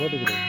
போட்டுக்கிறேன்.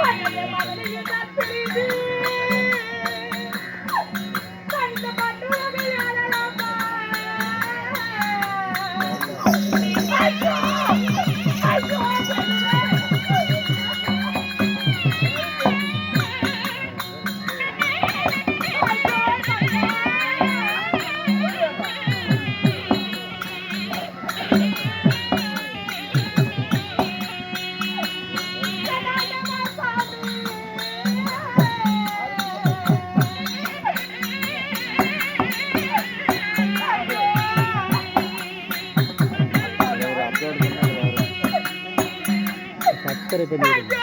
சப்ஸ்கிரைப் பண்ணிடுங்க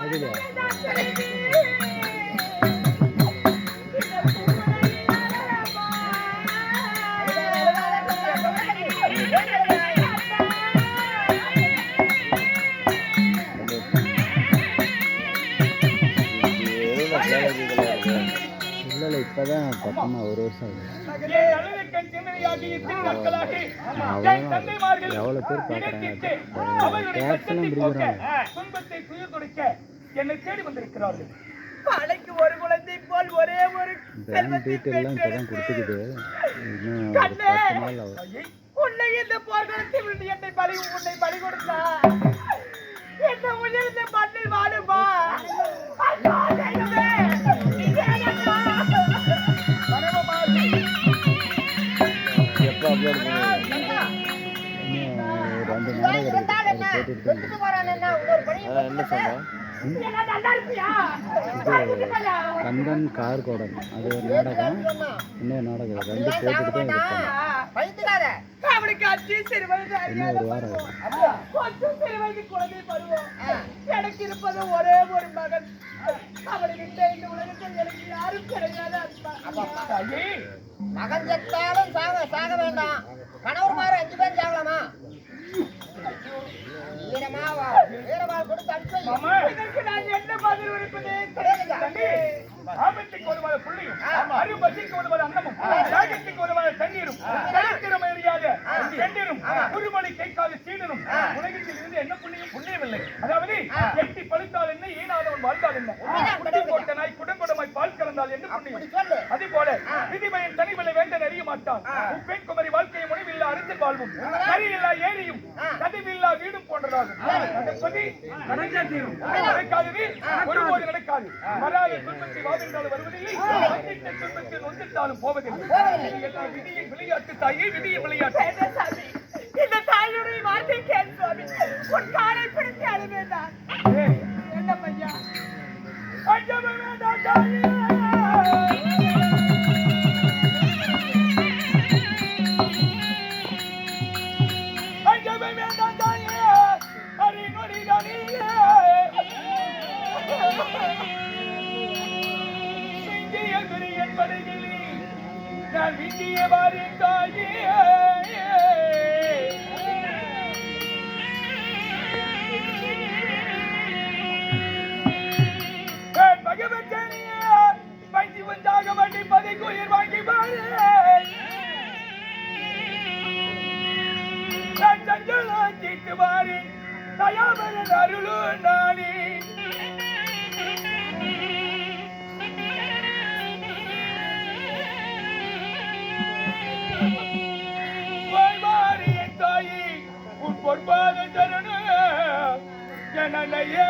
அதுல இல்லை இல்லை இப்போ தான் பக்கமாக ஒரு வருஷம் ஆகுது. என் அழகுக்கண் சிந்தனையாகி இத்தனை நாட்களாகி என் தந்தைமார்கள் எவ்வளோ பேர் பார்க்குறாங்க துன்பத்தை துயர் துடைக்க என்னை தேடி வந்திருக்கிறார்கள். மலைக்கு ஒரு குழந்தை போல் ஒரே ஒரு பேங்க் டீட்டெயிலாம் இப்போ தான் கொடுத்துக்குது. இன்னும் ஒரு! பத்து நாள் ஆகும். ஐயே, உன்னை இந்த போர்க்களத்தில் விட்டு என்னை எப்போ அப்லோட் பண்ணுவீங்க ஒரு ரெண்டு நாடகம் அதை போட்டுட்டு என்ன இது கந்தன் கார் கோடம் அது ஒரு நாடகம் இன்னொரு நாடகம் ரெண்டு போட்டுட்டு தான் இருப்பாங்க இன்னும் ஒரு வாரம் எனக்கு இருப்பது ஒரே ஒரு மகன் அவனை இந்த உலகத்தில் யாரும். ஐயே, மகன் செத்தாலும் சாக சாக வேண்டாம். கணவர் மாதிரி அஞ்சு பேர் சாகலாமா? வீரமா வீரவாள் கொடுத்து இதற்கு நான் என்ன பதில் உரைப்பது தம்பி, ஆபத்துக்கு ஒருவாத புள்ளியும் அருபசிக்கு ஒருவாத அன்னமும் தியாகத்துக்கு ஒருவாத தண்ணீரும் சரித்திரம் அறியாத பெண்ணிரும் குருமணி கேட்காத சீடனும் உலகத்தில் இருந்து என்ன புண்ணியம்? புண்ணியமில்லை. அதாவது எட்டி பழுத்தால் என்ன ஈனாதவன் வாழ்ந்தால் என்ன? குட்டி போட்ட நாய் குடங்குடமாய் பால் கலந்தால் என்ன புண்ணியம்? சொல்லு. அதே போல விதிமையின் தனிவிலை வேண்டன் அறிய மாட்டான் குமரி வாழ்க்கையை முடிவில்லா அறிந்து வாழ்வும். கரியில்லா ஏரியும் கதிவில்லா வீடும் போன்றதாகும். நடப்பது நடந்தே தீரும். நடக்காதது ஒருபோது நடக்காது. வராத துன்பத்தை வாதிட்டாலும் வருவதில்லை. வந்திட்ட துன்பத்தில் நொந்திட்டாலும் போவதில்லை. எல்லாம் விதியின் விளையாட்டு தாயே? விதியின் விளையாட்டு. இந்த தாயுடைய வார்த்தை கேள் சுவாமி. உன் காலை பிடித்து அழுவேதான் நான் விந்திய வாரி தாயே தயாமரன் அருளு நாளே தாயி உன் பொற்பாத தருண ஜனலையே.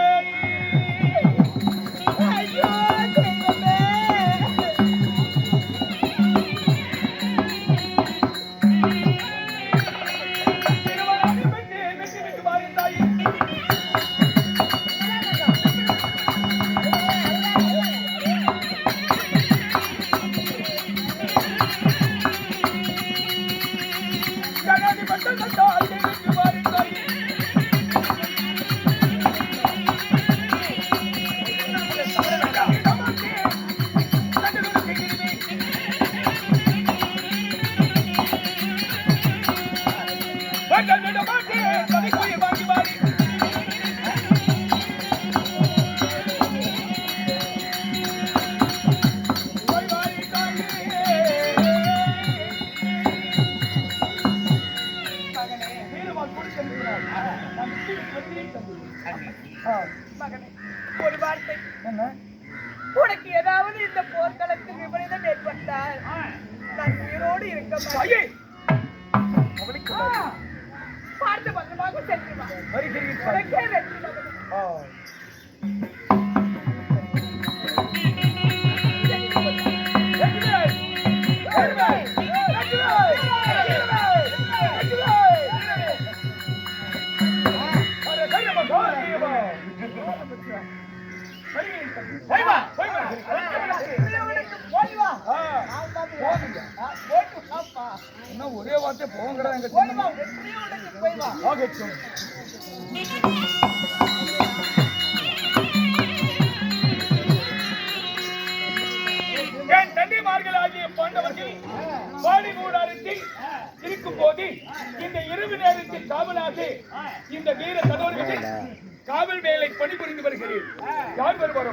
என்ன உனக்கு ஏதாவது இந்த போர்க்களத்தில் விபரீதம் ஏற்பட்டால் நான் உயிரோடு இருக்க மாட்டேன் பார்த்து பத்திரமாக சென்று வருகிறேன் இன்னும் ஒரே வார்த்தை போங்கடா எங்க ஆகட்டும். என் ஆகிய பாண்டவர்கள் பாடி கூடாரத்தில் இருக்கும் போது இந்த இரவு நேரத்தில் காவலாக இந்த வீர சதோர்களில் காவல் வேலை பணிபுரிந்து வருகிறேன். யார் வருவாரோ